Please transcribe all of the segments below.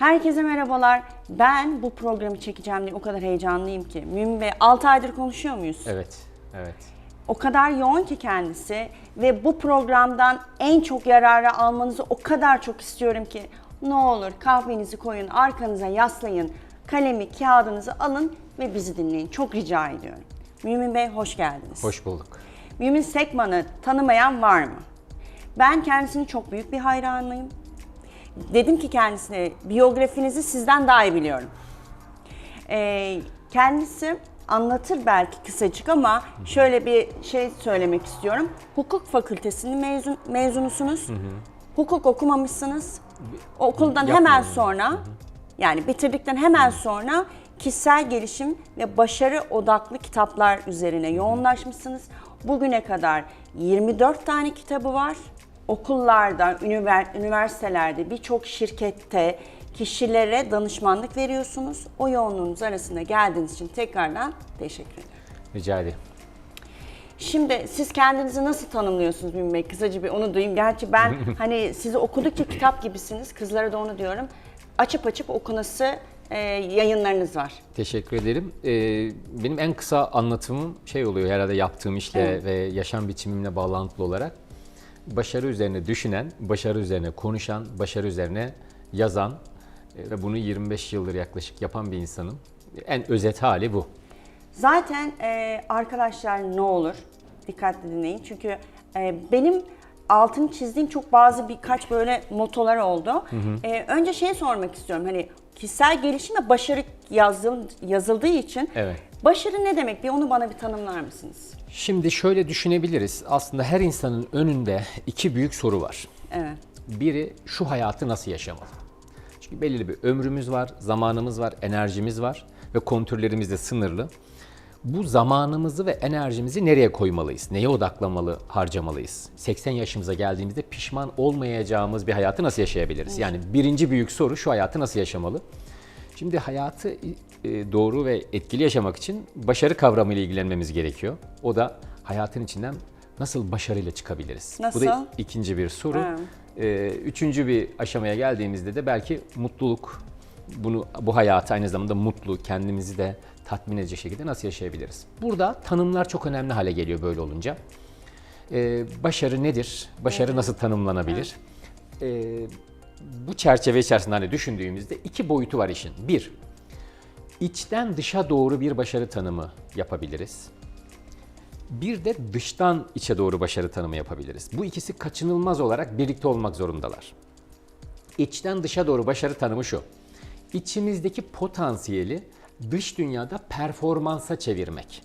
Herkese merhabalar. Ben bu programı çekeceğim diye o kadar heyecanlıyım ki. Mümin Bey 6 aydır konuşuyor muyuz? Evet, evet. O kadar yoğun ki kendisi ve bu programdan en çok yararı almanızı o kadar çok istiyorum ki ne olur kahvenizi koyun, arkanıza yaslayın, kalemi, kağıdınızı alın ve bizi dinleyin. Çok rica ediyorum. Mümin Bey hoş geldiniz. Hoş bulduk. Mümin Sekman'ı tanımayan var mı? Ben kendisinin çok büyük bir hayranıyım. Dedim ki kendisine biyografinizi sizden daha iyi biliyorum. Ee, kendisi anlatır belki kısacık ama şöyle bir şey söylemek istiyorum. Hukuk fakültesinin mezun, mezunusunuz. Hukuk okumamışsınız. Okuldan hemen sonra yani bitirdikten hemen sonra kişisel gelişim ve başarı odaklı kitaplar üzerine yoğunlaşmışsınız. Bugüne kadar 24 tane kitabı var. Okullarda, ünivers- üniversitelerde, birçok şirkette kişilere danışmanlık veriyorsunuz. O yoğunluğunuz arasında geldiğiniz için tekrardan teşekkür ederim. Rica ederim. Şimdi siz kendinizi nasıl tanımlıyorsunuz Mümin Bey? Kısaca bir onu duyayım. Gerçi ben hani sizi okudukça kitap gibisiniz. Kızlara da onu diyorum. Açıp açıp okunası e, yayınlarınız var. Teşekkür ederim. Ee, benim en kısa anlatımım şey oluyor herhalde yaptığım işle Evet. ve yaşam biçimimle bağlantılı olarak. Başarı üzerine düşünen, başarı üzerine konuşan, başarı üzerine yazan e, ve bunu 25 yıldır yaklaşık yapan bir insanım. En özet hali bu. Zaten e, arkadaşlar ne olur dikkatli dinleyin. Çünkü e, benim altını çizdiğim çok bazı birkaç böyle motolar oldu. E, önce şey sormak istiyorum. Hani kişisel gelişim ve başarı yazıl, yazıldığı için Evet. başarı ne demek? Bir onu bana bir tanımlar mısınız? Şimdi şöyle düşünebiliriz. Aslında her insanın önünde iki büyük soru var. Evet. Biri şu hayatı nasıl yaşamalı? Çünkü belirli bir ömrümüz var, zamanımız var, enerjimiz var ve kontürlerimiz de sınırlı. Bu zamanımızı ve enerjimizi nereye koymalıyız? Neye odaklamalı, harcamalıyız? 80 yaşımıza geldiğimizde pişman olmayacağımız bir hayatı nasıl yaşayabiliriz? Yani birinci büyük soru şu hayatı nasıl yaşamalı? Şimdi hayatı e, doğru ve etkili yaşamak için başarı kavramıyla ilgilenmemiz gerekiyor. O da hayatın içinden nasıl başarıyla çıkabiliriz? Bu Nasıl? da ikinci bir soru. Ha. Ee, üçüncü bir aşamaya geldiğimizde de belki mutluluk, bunu bu hayatı aynı zamanda mutlu, kendimizi de tatmin edecek şekilde nasıl yaşayabiliriz? Burada tanımlar çok önemli hale geliyor böyle olunca. Ee, başarı nedir? Başarı nasıl tanımlanabilir? Ee, bu çerçeve içerisinde hani düşündüğümüzde iki boyutu var işin. Bir, içten dışa doğru bir başarı tanımı yapabiliriz. Bir de dıştan içe doğru başarı tanımı yapabiliriz. Bu ikisi kaçınılmaz olarak birlikte olmak zorundalar. İçten dışa doğru başarı tanımı şu. İçimizdeki potansiyeli dış dünyada performansa çevirmek.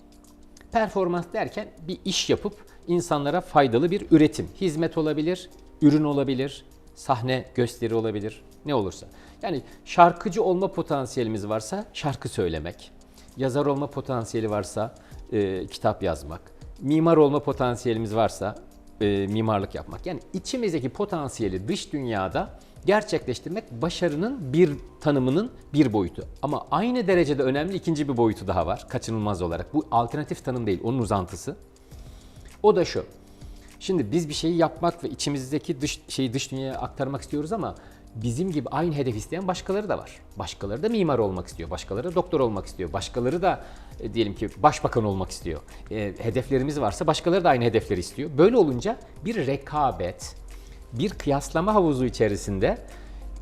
Performans derken bir iş yapıp insanlara faydalı bir üretim, hizmet olabilir, ürün olabilir, sahne gösteri olabilir, ne olursa. Yani şarkıcı olma potansiyelimiz varsa şarkı söylemek, yazar olma potansiyeli varsa e, kitap yazmak, mimar olma potansiyelimiz varsa e, mimarlık yapmak. Yani içimizdeki potansiyeli dış dünyada gerçekleştirmek başarının bir tanımının bir boyutu. Ama aynı derecede önemli ikinci bir boyutu daha var kaçınılmaz olarak. Bu alternatif tanım değil, onun uzantısı. O da şu. Şimdi biz bir şeyi yapmak ve içimizdeki dış şeyi dış dünyaya aktarmak istiyoruz ama bizim gibi aynı hedef isteyen başkaları da var. Başkaları da mimar olmak istiyor, başkaları da doktor olmak istiyor, başkaları da e, diyelim ki başbakan olmak istiyor. E, hedeflerimiz varsa başkaları da aynı hedefleri istiyor. Böyle olunca bir rekabet, bir kıyaslama havuzu içerisinde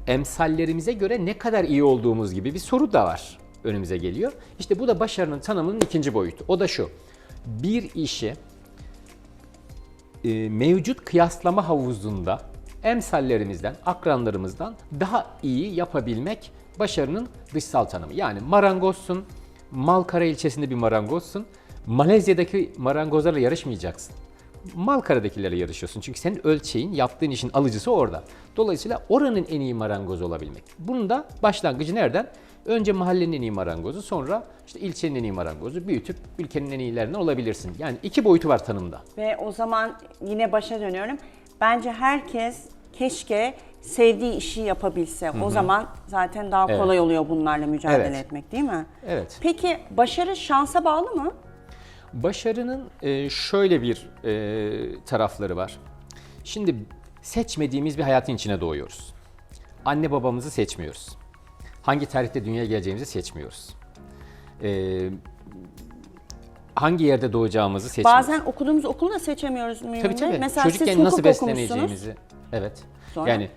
emsallerimize göre ne kadar iyi olduğumuz gibi bir soru da var önümüze geliyor. İşte bu da başarının tanımının ikinci boyutu. O da şu. Bir işi e, mevcut kıyaslama havuzunda emsallerimizden, akranlarımızdan daha iyi yapabilmek başarının dışsal tanımı. Yani marangozsun, Malkara ilçesinde bir marangozsun, Malezya'daki marangozlarla yarışmayacaksın. Malkara'dakilerle yarışıyorsun. Çünkü senin ölçeğin, yaptığın işin alıcısı orada. Dolayısıyla oranın en iyi marangozu olabilmek. Bunun da başlangıcı nereden? Önce mahallenin en iyi marangozu, sonra işte ilçenin en iyi marangozu, büyütüp ülkenin en iyilerinden olabilirsin. Yani iki boyutu var tanımda. Ve o zaman yine başa dönüyorum. Bence herkes keşke sevdiği işi yapabilse. O zaman zaten daha kolay oluyor bunlarla mücadele Evet. etmek değil mi? Evet. Peki başarı şansa bağlı mı? Başarının e, şöyle bir e, tarafları var. Şimdi seçmediğimiz bir hayatın içine doğuyoruz. Anne babamızı seçmiyoruz. Hangi tarihte dünyaya geleceğimizi seçmiyoruz. Ee, hangi yerde doğacağımızı seçmiyoruz. Bazen okuduğumuz okulu da seçemiyoruz Mümin Tabii tabii. Mesela çocukken siz nasıl besleneceğimizi. Evet. Sonra? Yani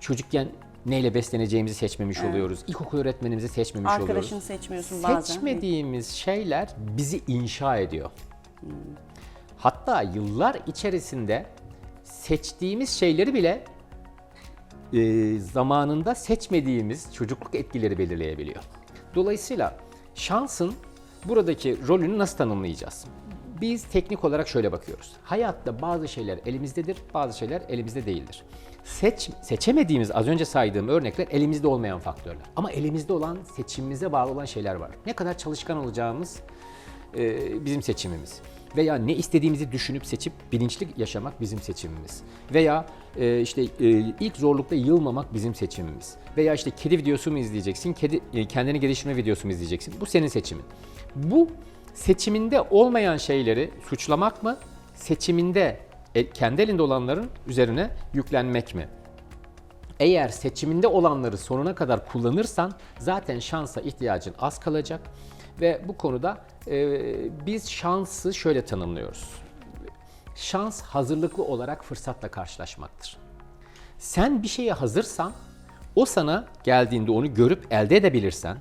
çocukken neyle besleneceğimizi seçmemiş oluyoruz. İlkokul öğretmenimizi seçmemiş oluyoruz. Arkadaşını seçmiyorsun bazen. Seçmediğimiz şeyler bizi inşa ediyor. Hatta yıllar içerisinde seçtiğimiz şeyleri bile e, zamanında seçmediğimiz çocukluk etkileri belirleyebiliyor. Dolayısıyla şansın buradaki rolünü nasıl tanımlayacağız? Biz teknik olarak şöyle bakıyoruz. Hayatta bazı şeyler elimizdedir, bazı şeyler elimizde değildir. Seç, seçemediğimiz az önce saydığım örnekler elimizde olmayan faktörler. Ama elimizde olan seçimimize bağlı olan şeyler var. Ne kadar çalışkan olacağımız e, bizim seçimimiz. Veya ne istediğimizi düşünüp seçip bilinçli yaşamak bizim seçimimiz. Veya e, işte e, ilk zorlukta yılmamak bizim seçimimiz. Veya işte kedi videosu mu izleyeceksin, kedi e, kendini geliştirme videosu mu izleyeceksin? Bu senin seçimin. Bu seçiminde olmayan şeyleri suçlamak mı? Seçiminde e, kendi elinde olanların üzerine yüklenmek mi? Eğer seçiminde olanları sonuna kadar kullanırsan zaten şansa ihtiyacın az kalacak ve bu konuda e, biz şansı şöyle tanımlıyoruz. Şans hazırlıklı olarak fırsatla karşılaşmaktır. Sen bir şeye hazırsan o sana geldiğinde onu görüp elde edebilirsen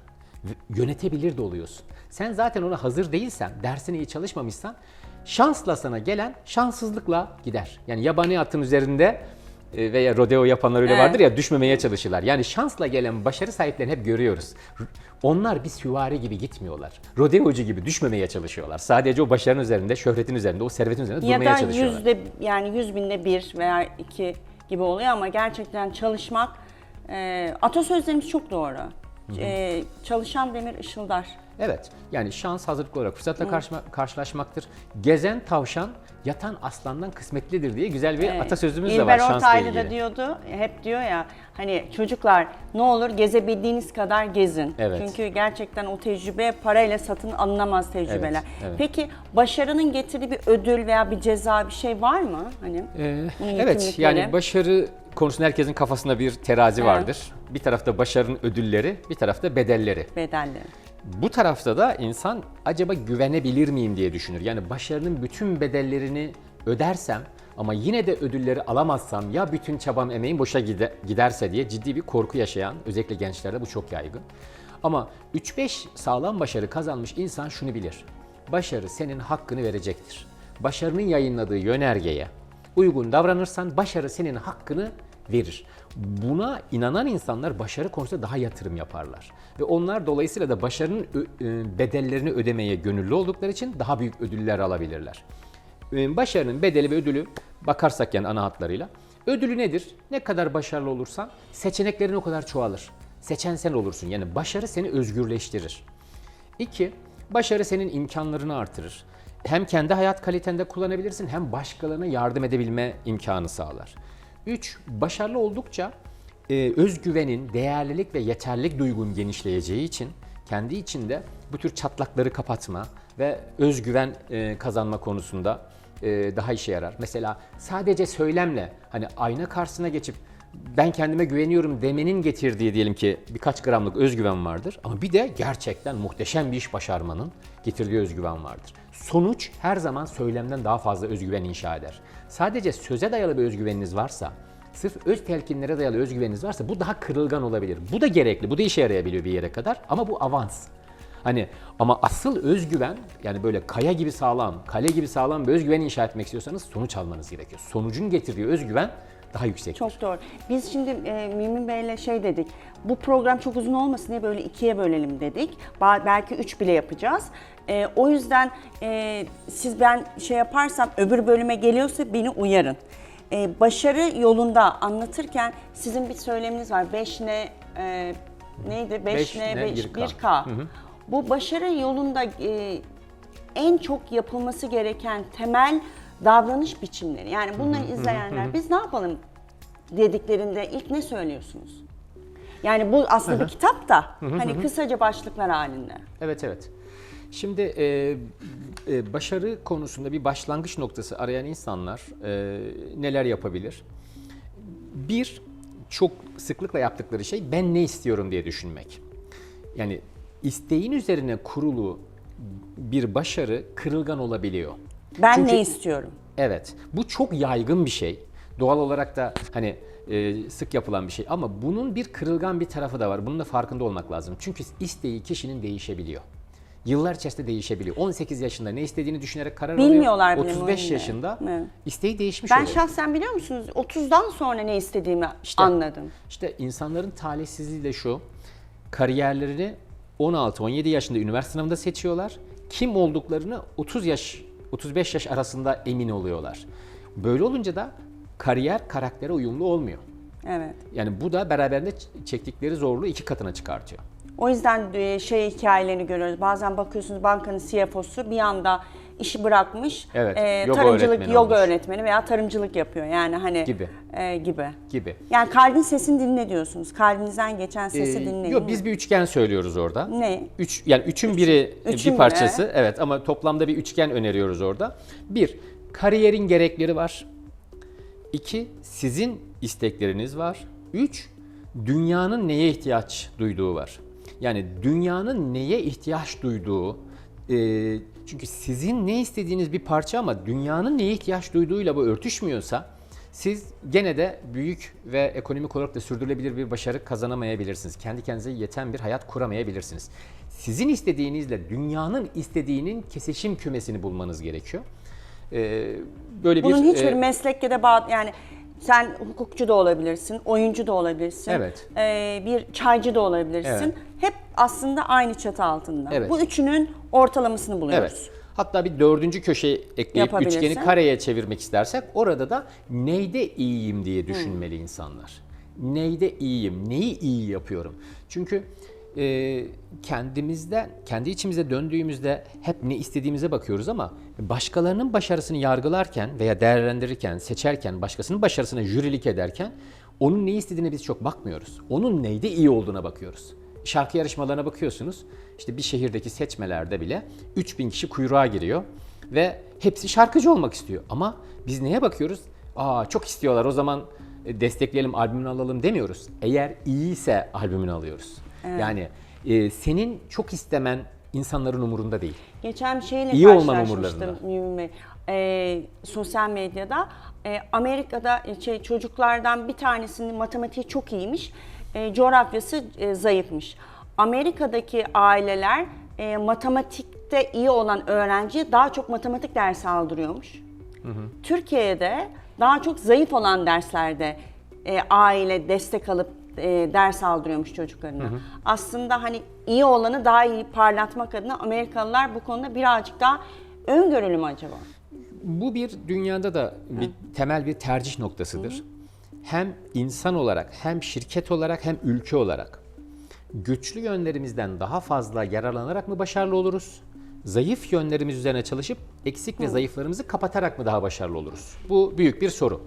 yönetebilir de oluyorsun. Sen zaten ona hazır değilsen, dersine iyi çalışmamışsan şansla sana gelen şanssızlıkla gider. Yani yabani atın üzerinde e, veya rodeo yapanlar öyle Evet. vardır ya düşmemeye çalışırlar. Yani şansla gelen başarı sahiplerini hep görüyoruz. Onlar bir süvari gibi gitmiyorlar. Rodeocu gibi düşmemeye çalışıyorlar. Sadece o başarının üzerinde, şöhretin üzerinde, o servetin üzerinde Ya durmaya da çalışıyorlar. yüzde yani yüz binde bir veya iki gibi oluyor ama gerçekten çalışmak e, atasözlerimiz çok doğru. E, çalışan demir ışıldar. Evet. Yani şans hazırlıklı olarak fırsatla karşıma- karşılaşmaktır. Gezen tavşan yatan aslandan kısmetlidir diye güzel bir atasözümüz de var İlber şansla Ortaylı ilgili. da diyordu, hep diyor ya hani çocuklar ne olur gezebildiğiniz kadar gezin. Evet. Çünkü gerçekten o tecrübe parayla satın alınamaz tecrübeler. Evet, evet. Peki başarının getirdiği bir ödül veya bir ceza bir şey var mı? Hani Ee, bunun evet yükümlülükleri? yani başarı konusunda herkesin kafasında bir terazi vardır. Bir tarafta başarının ödülleri, bir tarafta bedelleri. bedelleri. Bu tarafta da insan acaba güvenebilir miyim diye düşünür. Yani başarının bütün bedellerini ödersem ama yine de ödülleri alamazsam ya bütün çabam emeğim boşa gide- giderse diye ciddi bir korku yaşayan özellikle gençlerde bu çok yaygın. Ama 3-5 sağlam başarı kazanmış insan şunu bilir. Başarı senin hakkını verecektir. Başarının yayınladığı yönergeye uygun davranırsan başarı senin hakkını verir. Buna inanan insanlar başarı konusunda daha yatırım yaparlar. Ve onlar dolayısıyla da başarının e, bedellerini ödemeye gönüllü oldukları için daha büyük ödüller alabilirler. E, Başarının bedeli ve ödülü bakarsak yani ana hatlarıyla. Ödülü nedir? Ne kadar başarılı olursan seçeneklerin o kadar çoğalır. Seçen sen olursun. Yani başarı seni özgürleştirir. İki, başarı senin imkanlarını artırır. Hem kendi hayat kalitende kullanabilirsin hem başkalarına yardım edebilme imkanı sağlar. Üç, başarılı oldukça e, özgüvenin, değerlilik ve yeterlilik duygun genişleyeceği için kendi içinde bu tür çatlakları kapatma ve özgüven e, kazanma konusunda e, daha işe yarar. Mesela sadece söylemle hani ayna karşısına geçip ben kendime güveniyorum demenin getirdiği diyelim ki birkaç gramlık özgüven vardır. Ama bir de gerçekten muhteşem bir iş başarmanın getirdiği özgüven vardır. Sonuç her zaman söylemden daha fazla özgüven inşa eder. Sadece söze dayalı bir özgüveniniz varsa, sırf öz telkinlere dayalı özgüveniniz varsa bu daha kırılgan olabilir. Bu da gerekli, bu da işe yarayabiliyor bir yere kadar ama bu avans. Hani ama asıl özgüven yani böyle kaya gibi sağlam, kale gibi sağlam bir özgüven inşa etmek istiyorsanız sonuç almanız gerekiyor. Sonucun getirdiği özgüven daha yüksek. Çok doğru. Biz şimdi e, Mümin Bey'le şey dedik. Bu program çok uzun olmasın diye böyle ikiye bölelim dedik. Ba- belki üç bile yapacağız. E, o yüzden e, siz ben şey yaparsam öbür bölüme geliyorsa beni uyarın. E, başarı yolunda anlatırken sizin bir söyleminiz var. 5 ne e, neydi? 5 Beş ne ne, 5 bir K. 1K. Bu başarı yolunda e, en çok yapılması gereken temel davranış biçimleri. Yani bunları izleyenler biz ne yapalım dediklerinde ilk ne söylüyorsunuz? Yani bu aslında bir kitap da hani kısaca başlıklar halinde. Evet evet. Şimdi e, e, başarı konusunda bir başlangıç noktası arayan insanlar e, neler yapabilir? Bir, çok sıklıkla yaptıkları şey ben ne istiyorum diye düşünmek. Yani isteğin üzerine kurulu bir başarı kırılgan olabiliyor. Ben Çünkü- ne istiyorum? Evet. Bu çok yaygın bir şey. Doğal olarak da hani e, sık yapılan bir şey ama bunun bir kırılgan bir tarafı da var. Bunun da farkında olmak lazım. Çünkü isteği kişinin değişebiliyor. Yıllar içerisinde değişebiliyor. 18 yaşında ne istediğini düşünerek karar Bilmiyorlar alıyor. bile 35 muhtemelen. yaşında Evet. isteği değişmiş Ben oluyor. şahsen biliyor musunuz 30'dan sonra ne istediğimi İşte- anladım. İşte insanların talihsizliği de şu. Kariyerlerini 16-17 yaşında üniversite sınavında seçiyorlar. Kim olduklarını 30 yaş 35 yaş arasında emin oluyorlar. Böyle olunca da kariyer karaktere uyumlu olmuyor. Evet. Yani bu da beraberinde çektikleri zorluğu iki katına çıkartıyor. O yüzden şey hikayelerini görüyoruz. Bazen bakıyorsunuz bankanın CFO'su bir anda işi bırakmış. Evet, e, yoga tarımcılık, öğretmeni yoga olmuş. öğretmeni veya tarımcılık yapıyor. Yani hani Gibi. e, gibi. Gibi. Yani kalbin sesini dinle diyorsunuz. Kalbinizden geçen sesi Ee, dinleyin. Yok biz bir üçgen söylüyoruz orada. Ne? Üç, yani üçün biri üçün bir parçası. Evet ama toplamda bir üçgen öneriyoruz orada. Bir, kariyerin gerekleri var. İki, sizin istekleriniz var. Üç, dünyanın neye ihtiyaç duyduğu var. Yani dünyanın neye ihtiyaç duyduğu, e, çünkü sizin ne istediğiniz bir parça ama dünyanın neye ihtiyaç duyduğuyla bu örtüşmüyorsa siz gene de büyük ve ekonomik olarak da sürdürülebilir bir başarı kazanamayabilirsiniz. Kendi kendinize yeten bir hayat kuramayabilirsiniz. Sizin istediğinizle dünyanın istediğinin kesişim kümesini bulmanız gerekiyor. Ee, böyle Bunun bir hiçbir e, meslekle de bağ yani sen hukukçu da olabilirsin, oyuncu da olabilirsin, Evet. e, bir çaycı da olabilirsin. Evet. Hep aslında aynı çatı altında. Evet. Bu üçünün ortalamasını buluyoruz. Evet. Hatta bir dördüncü köşeyi ekleyip Yapabilirsin. üçgeni kareye çevirmek istersek orada da neyde iyiyim diye düşünmeli insanlar. Neyde iyiyim, neyi iyi yapıyorum? Çünkü e, kendimizden, kendi içimize döndüğümüzde hep ne istediğimize bakıyoruz ama başkalarının başarısını yargılarken veya değerlendirirken, seçerken, başkasının başarısına jürilik ederken onun ne istediğine biz çok bakmıyoruz. Onun neyde iyi olduğuna bakıyoruz. Şarkı yarışmalarına bakıyorsunuz. İşte bir şehirdeki seçmelerde bile 3000 kişi kuyruğa giriyor ve hepsi şarkıcı olmak istiyor. Ama biz neye bakıyoruz? Aa çok istiyorlar o zaman e, destekleyelim, albümünü alalım demiyoruz. Eğer iyiyse albümünü alıyoruz. Yani e, senin çok istemen insanların umurunda değil. Geçen bir şeyle İyi olman karşılaşmıştım. Mümin Bey. Ee, sosyal medyada e, Amerika'da e, şey, çocuklardan bir tanesinin matematiği çok iyiymiş, e, coğrafyası e, zayıfmış. Amerika'daki aileler e, matematikte iyi olan öğrenciye daha çok matematik dersi aldırıyormuş. Türkiye'de daha çok zayıf olan derslerde e, aile destek alıp e, ders aldırıyormuş çocuklarına. Aslında hani iyi olanı daha iyi parlatmak adına Amerikalılar bu konuda birazcık daha öngörülü mü acaba? Bu bir dünyada da bir temel bir tercih noktasıdır. Hem insan olarak, hem şirket olarak, hem ülke olarak güçlü yönlerimizden daha fazla yararlanarak mı başarılı oluruz? Zayıf yönlerimiz üzerine çalışıp eksik ve zayıflarımızı kapatarak mı daha başarılı oluruz? Bu büyük bir soru.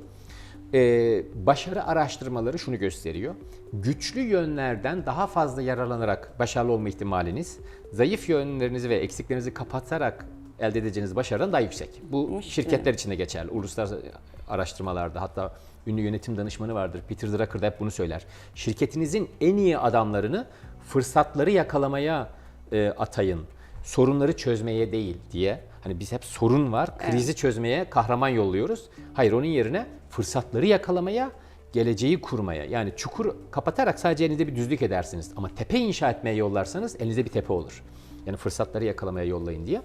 Ee, başarı araştırmaları şunu gösteriyor. Güçlü yönlerden daha fazla yararlanarak başarılı olma ihtimaliniz, zayıf yönlerinizi ve eksiklerinizi kapatarak elde edeceğiniz başarıdan daha yüksek. Bu şirketler için de geçerli. Uluslararası araştırmalarda hatta ünlü yönetim danışmanı vardır. Peter Drucker da hep bunu söyler. Şirketinizin en iyi adamlarını fırsatları yakalamaya e, atayın. Sorunları çözmeye değil diye. Hani biz hep sorun var, krizi çözmeye kahraman yolluyoruz. Hayır onun yerine fırsatları yakalamaya, geleceği kurmaya. Yani çukur kapatarak sadece elinizde bir düzlük edersiniz. Ama tepe inşa etmeye yollarsanız elinizde bir tepe olur. Yani fırsatları yakalamaya yollayın diye.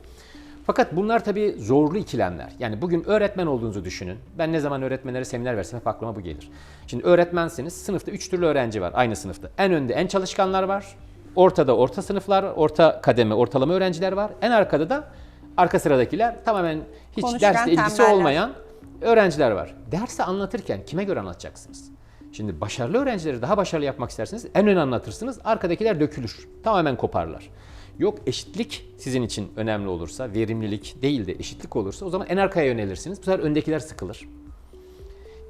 Fakat bunlar tabii zorlu ikilemler. Yani bugün öğretmen olduğunuzu düşünün. Ben ne zaman öğretmenlere seminer versem hep aklıma bu gelir. Şimdi öğretmensiniz, sınıfta üç türlü öğrenci var aynı sınıfta. En önde en çalışkanlar var. Ortada orta sınıflar, orta kademe, ortalama öğrenciler var. En arkada da arka sıradakiler tamamen hiç Konuşkan dersle ilgisi tembeller. olmayan öğrenciler var. Dersi anlatırken kime göre anlatacaksınız? Şimdi başarılı öğrencileri daha başarılı yapmak isterseniz en ön anlatırsınız. Arkadakiler dökülür. Tamamen koparlar. Yok eşitlik sizin için önemli olursa, verimlilik değil de eşitlik olursa o zaman en arkaya yönelirsiniz. Bu sefer öndekiler sıkılır.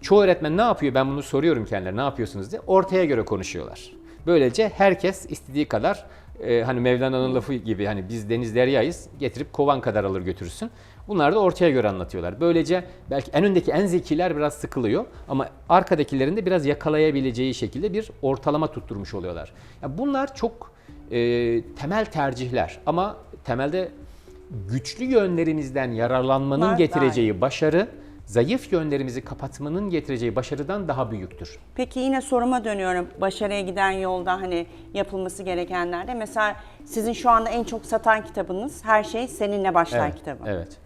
Çoğu öğretmen ne yapıyor? Ben bunu soruyorum kendilerine ne yapıyorsunuz diye. Ortaya göre konuşuyorlar. Böylece herkes istediği kadar e, hani Mevlana'nın lafı gibi hani biz deniz deryayız getirip kovan kadar alır götürürsün. Bunlar da ortaya göre anlatıyorlar. Böylece belki en öndeki en zekiler biraz sıkılıyor ama arkadakilerin de biraz yakalayabileceği şekilde bir ortalama tutturmuş oluyorlar. Ya bunlar çok e, temel tercihler ama temelde güçlü yönlerimizden yararlanmanın Var, getireceği başarı zayıf yönlerimizi kapatmanın getireceği başarıdan daha büyüktür. Peki yine soruma dönüyorum. Başarıya giden yolda hani yapılması gerekenlerde. Mesela sizin şu anda en çok satan kitabınız Her Şey Seninle Başlar evet, kitabı. Evet.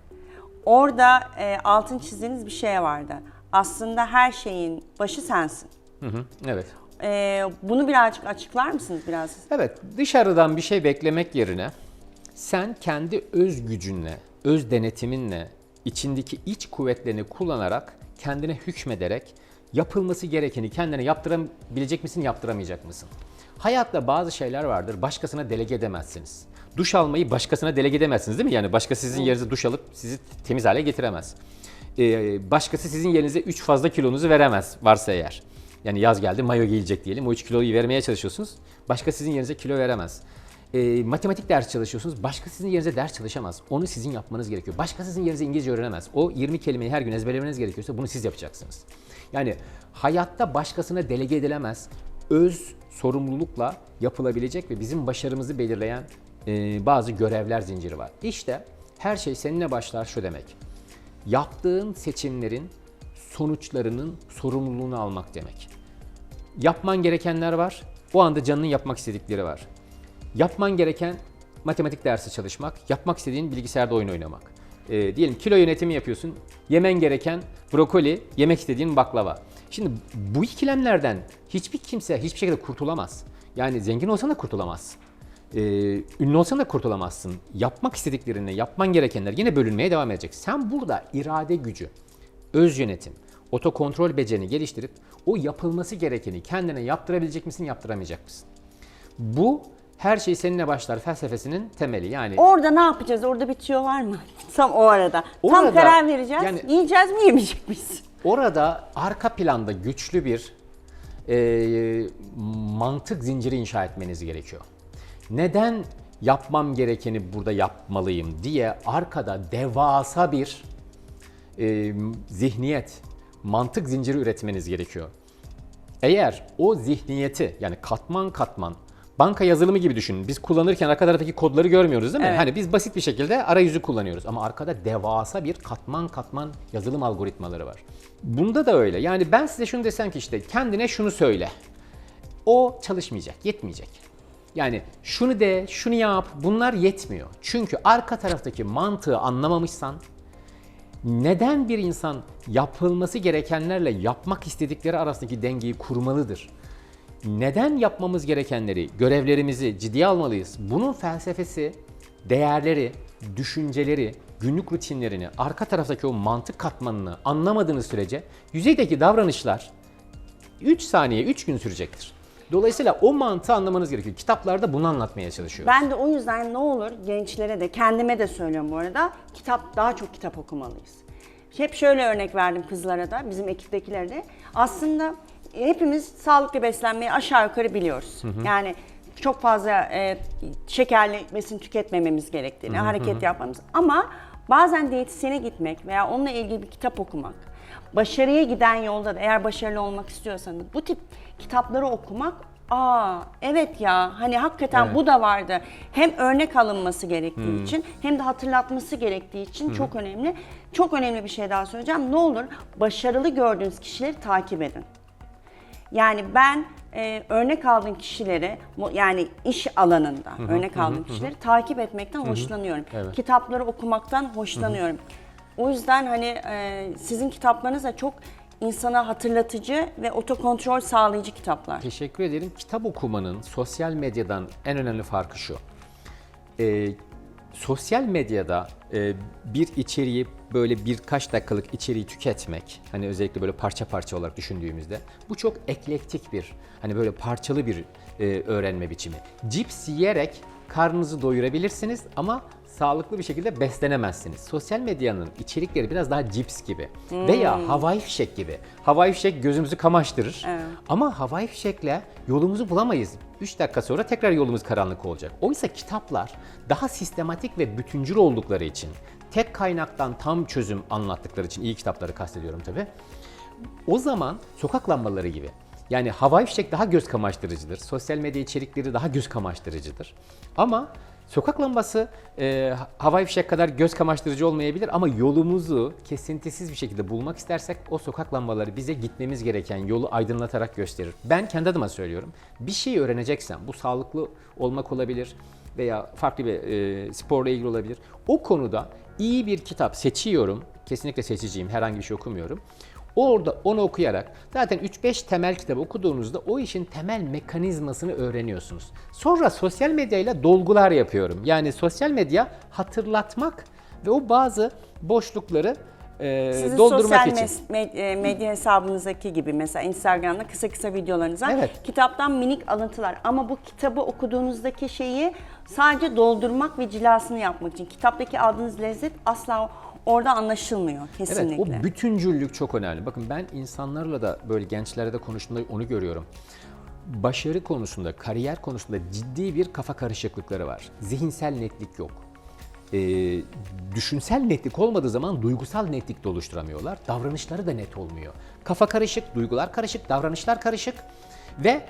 Orada e, altın çizdiğiniz bir şey vardı. Aslında her şeyin başı sensin. Hı hı, evet. E, bunu birazcık açıklar mısınız biraz? Evet, dışarıdan bir şey beklemek yerine sen kendi öz gücünle, öz denetiminle, içindeki iç kuvvetlerini kullanarak, kendine hükmederek yapılması gerekeni kendine yaptırabilecek misin, yaptıramayacak mısın? Hayatta bazı şeyler vardır, başkasına delege edemezsiniz. Duş almayı başkasına delege edemezsiniz değil mi? Yani başka sizin yerinize duş alıp sizi temiz hale getiremez. Ee, başkası sizin yerinize 3 fazla kilonuzu veremez varsa eğer. Yani yaz geldi mayo giyilecek diyelim. O 3 kiloyu vermeye çalışıyorsunuz. Başka sizin yerinize kilo veremez. Ee, matematik ders çalışıyorsunuz. Başka sizin yerinize ders çalışamaz. Onu sizin yapmanız gerekiyor. Başka sizin yerinize İngilizce öğrenemez. O 20 kelimeyi her gün ezberlemeniz gerekiyorsa bunu siz yapacaksınız. Yani hayatta başkasına delege edilemez. Öz sorumlulukla yapılabilecek ve bizim başarımızı belirleyen e, bazı görevler zinciri var. İşte her şey seninle başlar şu demek. Yaptığın seçimlerin sonuçlarının sorumluluğunu almak demek. Yapman gerekenler var. O anda canının yapmak istedikleri var. Yapman gereken matematik dersi çalışmak, yapmak istediğin bilgisayarda oyun oynamak. Ee, diyelim kilo yönetimi yapıyorsun. Yemen gereken brokoli, yemek istediğin baklava. Şimdi bu ikilemlerden hiçbir kimse hiçbir şekilde kurtulamaz. Yani zengin olsan da kurtulamazsın. Ee, ünlü olsan da kurtulamazsın. Yapmak istediklerini, yapman gerekenler yine bölünmeye devam edecek. Sen burada irade gücü, öz yönetim, otokontrol becerini geliştirip o yapılması gerekeni kendine yaptırabilecek misin, yaptıramayacak mısın? Bu her şey seninle başlar felsefesinin temeli. Yani Orada ne yapacağız? Orada bitiyor var mı? Tam o arada. Tam Orada- karar vereceğiz. yani- Yiyeceğiz mi yemeyecek miyiz? orada arka planda güçlü bir e, mantık zinciri inşa etmeniz gerekiyor. Neden yapmam gerekeni burada yapmalıyım diye arkada devasa bir e, zihniyet, mantık zinciri üretmeniz gerekiyor. Eğer o zihniyeti yani katman katman banka yazılımı gibi düşünün. Biz kullanırken arka taraftaki kodları görmüyoruz değil mi? Evet. Hani biz basit bir şekilde arayüzü kullanıyoruz ama arkada devasa bir katman katman yazılım algoritmaları var. Bunda da öyle. Yani ben size şunu desem ki işte kendine şunu söyle. O çalışmayacak, yetmeyecek. Yani şunu de, şunu yap, bunlar yetmiyor. Çünkü arka taraftaki mantığı anlamamışsan neden bir insan yapılması gerekenlerle yapmak istedikleri arasındaki dengeyi kurmalıdır? Neden yapmamız gerekenleri, görevlerimizi ciddiye almalıyız? Bunun felsefesi, değerleri, düşünceleri, günlük rutinlerini, arka taraftaki o mantık katmanını anlamadığınız sürece yüzeydeki davranışlar 3 saniye, 3 gün sürecektir. Dolayısıyla o mantığı anlamanız gerekiyor. Kitaplarda bunu anlatmaya çalışıyoruz. Ben de o yüzden ne olur gençlere de kendime de söylüyorum bu arada kitap daha çok kitap okumalıyız. Hep şöyle örnek verdim kızlara da bizim ekiptekilere de. Aslında hepimiz sağlıklı beslenmeyi aşağı yukarı biliyoruz. Yani çok fazla e, şekerli besin tüketmememiz gerektiğini, hareket yapmamız. Ama bazen diyetisyene gitmek veya onunla ilgili bir kitap okumak, başarıya giden yolda da eğer başarılı olmak istiyorsanız bu tip kitapları okumak Aa evet ya hani hakikaten Evet. bu da vardı. Hem örnek alınması gerektiği için hem de hatırlatması gerektiği için çok önemli. Çok önemli bir şey daha söyleyeceğim. Ne olur başarılı gördüğünüz kişileri takip edin. Yani ben e, örnek aldığım kişileri yani iş alanında örnek aldığım kişileri takip etmekten hoşlanıyorum. Evet. Kitapları okumaktan hoşlanıyorum. O yüzden hani e, sizin kitaplarınız da çok insana hatırlatıcı ve otokontrol sağlayıcı kitaplar. Teşekkür ederim. Kitap okumanın sosyal medyadan en önemli farkı şu. Ee, sosyal medyada e, bir içeriği böyle birkaç dakikalık içeriği tüketmek, hani özellikle böyle parça parça olarak düşündüğümüzde bu çok eklektik bir, hani böyle parçalı bir e, öğrenme biçimi. Cips yiyerek karnınızı doyurabilirsiniz ama sağlıklı bir şekilde beslenemezsiniz. Sosyal medyanın içerikleri biraz daha cips gibi veya havai fişek gibi. Havai fişek gözümüzü kamaştırır ama havai fişekle yolumuzu bulamayız. 3 dakika sonra tekrar yolumuz karanlık olacak. Oysa kitaplar daha sistematik ve bütüncül oldukları için, tek kaynaktan tam çözüm anlattıkları için iyi kitapları kastediyorum tabii. O zaman sokak lambaları gibi. Yani havai fişek daha göz kamaştırıcıdır. Sosyal medya içerikleri daha göz kamaştırıcıdır. Ama sokak lambası e, havai fişek kadar göz kamaştırıcı olmayabilir ama yolumuzu kesintisiz bir şekilde bulmak istersek o sokak lambaları bize gitmemiz gereken yolu aydınlatarak gösterir. Ben kendi adıma söylüyorum. Bir şey öğreneceksem bu sağlıklı olmak olabilir veya farklı bir e, sporla ilgili olabilir. O konuda iyi bir kitap seçiyorum. Kesinlikle seçeceğim. Herhangi bir şey okumuyorum. Orada onu okuyarak zaten 3-5 temel kitabı okuduğunuzda o işin temel mekanizmasını öğreniyorsunuz. Sonra sosyal medyayla dolgular yapıyorum. Yani sosyal medya hatırlatmak ve o bazı boşlukları e, Sizin doldurmak sosyal için. med- e, medya hesabınızdaki gibi mesela Instagram'da kısa kısa videolarınızdan Evet. kitaptan minik alıntılar ama bu kitabı okuduğunuzdaki şeyi sadece doldurmak ve cilasını yapmak için kitaptaki aldığınız lezzet asla orada anlaşılmıyor kesinlikle. Evet, o bütüncüllük çok önemli. Bakın ben insanlarla da böyle gençlere de konuştuğumda onu görüyorum. Başarı konusunda, kariyer konusunda ciddi bir kafa karışıklıkları var. Zihinsel netlik yok. Ee, düşünsel netlik olmadığı zaman duygusal netlik de oluşturamıyorlar. Davranışları da net olmuyor. Kafa karışık, duygular karışık, davranışlar karışık ve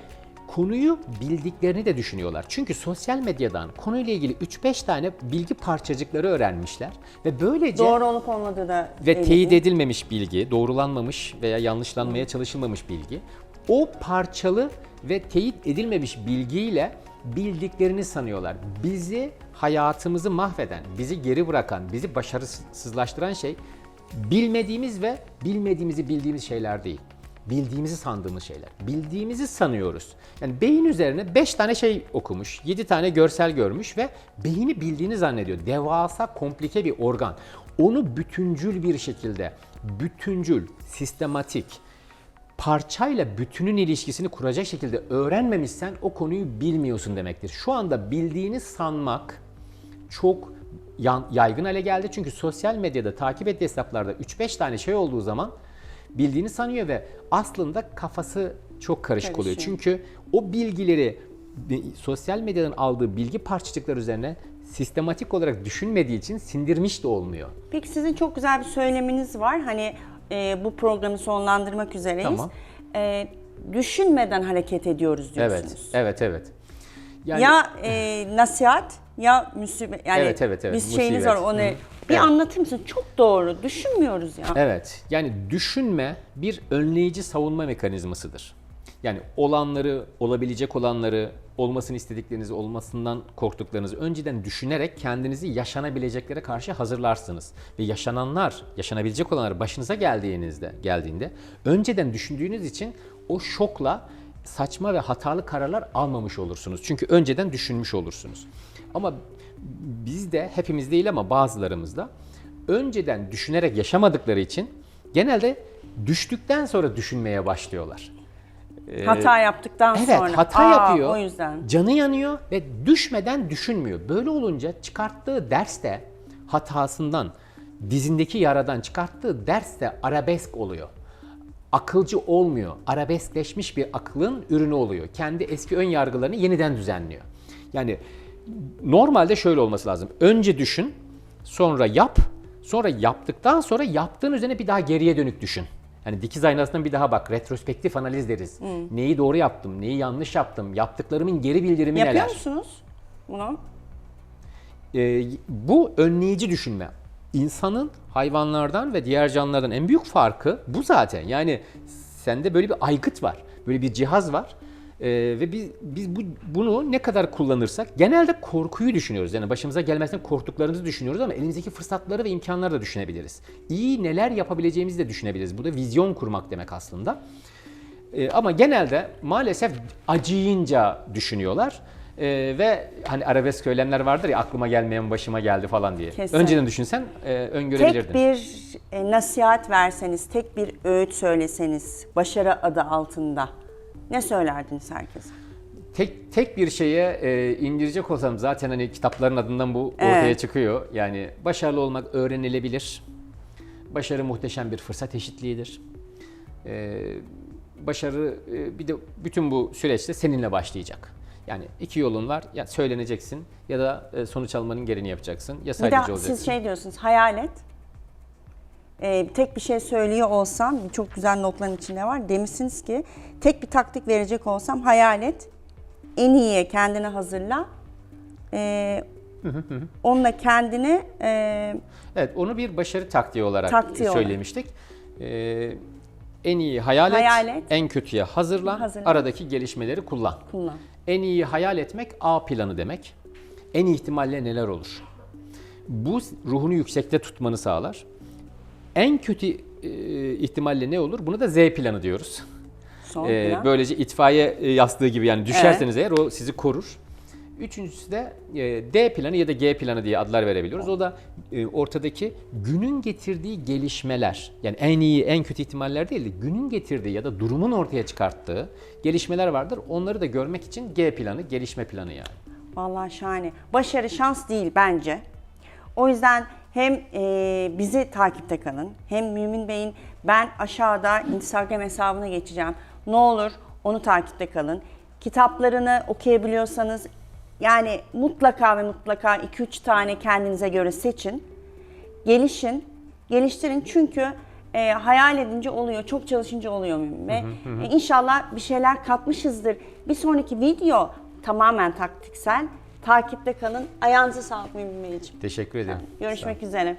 konuyu bildiklerini de düşünüyorlar. Çünkü sosyal medyadan konuyla ilgili 3-5 tane bilgi parçacıkları öğrenmişler ve böylece Doğru olup olmadığı da ve teyit edilmemiş bilgi, doğrulanmamış veya yanlışlanmaya çalışılmamış bilgi, o parçalı ve teyit edilmemiş bilgiyle bildiklerini sanıyorlar. Bizi, hayatımızı mahveden, bizi geri bırakan, bizi başarısızlaştıran şey bilmediğimiz ve bilmediğimizi bildiğimiz şeyler değil. Bildiğimizi sandığımız şeyler. Bildiğimizi sanıyoruz. Yani beyin üzerine 5 tane şey okumuş, 7 tane görsel görmüş ve beyni bildiğini zannediyor. Devasa, komplike bir organ. Onu bütüncül bir şekilde, bütüncül, sistematik, parçayla bütünün ilişkisini kuracak şekilde öğrenmemişsen o konuyu bilmiyorsun demektir. Şu anda bildiğini sanmak çok yaygın hale geldi. Çünkü sosyal medyada takip ettiği hesaplarda 3-5 tane şey olduğu zaman bildiğini sanıyor ve aslında kafası çok karışık oluyor. Karışıyor. Çünkü o bilgileri bi- sosyal medyadan aldığı bilgi parçacıkları üzerine sistematik olarak düşünmediği için sindirmiş de olmuyor. Peki sizin çok güzel bir söyleminiz var. Hani e, bu programı sonlandırmak üzereyiz. Tamam. E, düşünmeden hareket ediyoruz diyorsunuz. Evet, evet, evet. Yani Ya e, nasihat ya musibet. Yani Evet, evet, evet, biz şeyiniz var musibet. onu. Bir Evet. anlatır mısın? Çok doğru. Düşünmüyoruz ya. Evet. Yani düşünme bir önleyici savunma mekanizmasıdır. Yani olanları, olabilecek olanları, olmasını istediklerinizi, olmasından korktuklarınızı önceden düşünerek kendinizi yaşanabileceklere karşı hazırlarsınız. Ve yaşananlar, yaşanabilecek olanlar başınıza geldiğinizde, geldiğinde önceden düşündüğünüz için o şokla saçma ve hatalı kararlar almamış olursunuz. Çünkü önceden düşünmüş olursunuz. Ama bizde hepimiz değil ama bazılarımızda önceden düşünerek yaşamadıkları için genelde düştükten sonra düşünmeye başlıyorlar. hata yaptıktan Evet, sonra. hata Aa, yapıyor. O yüzden. Canı yanıyor ve düşmeden düşünmüyor. Böyle olunca çıkarttığı ders de hatasından, dizindeki yaradan çıkarttığı ders de arabesk oluyor. Akılcı olmuyor. Arabeskleşmiş bir aklın ürünü oluyor. Kendi eski ön yargılarını yeniden düzenliyor. Yani normalde şöyle olması lazım. Önce düşün, sonra yap, sonra yaptıktan sonra yaptığın üzerine bir daha geriye dönük düşün. Yani dikiz aynasından bir daha bak, retrospektif analiz deriz. Neyi doğru yaptım, neyi yanlış yaptım, yaptıklarımın geri bildirimi Yapıyor neler? musunuz bunu? Ee, bu önleyici düşünme. İnsanın hayvanlardan ve diğer canlılardan en büyük farkı bu zaten. Yani sende böyle bir aygıt var. Böyle bir cihaz var. Ee, ve biz, biz bu, bunu ne kadar kullanırsak genelde korkuyu düşünüyoruz. Yani başımıza gelmesinden korktuklarımızı düşünüyoruz ama elimizdeki fırsatları ve imkanları da düşünebiliriz. İyi neler yapabileceğimizi de düşünebiliriz. Bu da vizyon kurmak demek aslında. Ee, ama genelde maalesef acıyınca düşünüyorlar. Ee, ve hani arabesk söylemler vardır ya aklıma gelmeyen başıma geldi falan diye. Kesin. Önceden düşünsen e, öngörebilirdin. Tek bir e, nasihat verseniz, tek bir öğüt söyleseniz başarı adı altında ne söylerdiniz herkese? tek tek bir şeye e, indirecek olsam zaten hani kitapların adından bu ortaya Evet. çıkıyor. Yani başarılı olmak öğrenilebilir. Başarı muhteşem bir fırsat eşitliğidir. E, başarı e, bir de bütün bu süreçte seninle başlayacak. Yani iki yolun var. Ya söyleneceksin ya da e, sonuç almanın gereğini yapacaksın. Ya Bir sadece de olacaksın. siz şey diyorsunuz, hayal et. Ee, tek bir şey söylüyor olsam, çok güzel notların içinde var. Demişsiniz ki, tek bir taktik verecek olsam hayal et. En iyiye kendini hazırla. Ee, onunla kendini e, Evet, onu bir başarı taktiği olarak Taktiği olarak. söylemiştik. Ee, en iyi hayal, Hayal et, et. en kötüye hazırla, Hazırla. aradaki gelişmeleri kullan. kullan. En iyi hayal etmek A planı demek. En ihtimalle neler olur? Bu ruhunu yüksekte tutmanı sağlar. En kötü e, ihtimalle ne olur? Buna da Z planı diyoruz. Son Ee, plan. böylece itfaiye e, yastığı gibi yani düşerseniz eğer o sizi korur. Üçüncüsü de e, D planı ya da G planı diye adlar verebiliyoruz. O da ortadaki günün getirdiği gelişmeler. Yani en iyi, en kötü ihtimaller değil de günün getirdiği ya da durumun ortaya çıkarttığı gelişmeler vardır. Onları da görmek için G planı, gelişme planı yani. Vallahi şahane. Başarı şans değil bence. O yüzden hem e, bizi takipte kalın hem Mümin Bey'in ben aşağıda Instagram hesabına geçeceğim. Ne olur onu takipte kalın. Kitaplarını okuyabiliyorsanız yani mutlaka ve mutlaka 2-3 tane kendinize göre seçin. Gelişin, geliştirin çünkü e, hayal edince oluyor, çok çalışınca oluyor Mümin Bey. E, İnşallah bir şeyler katmışızdır. Bir sonraki video tamamen taktiksel. Takipte kalın. Ayağınıza sağlık Mümin Beyciğim. Teşekkür ederim. Görüşmek üzere.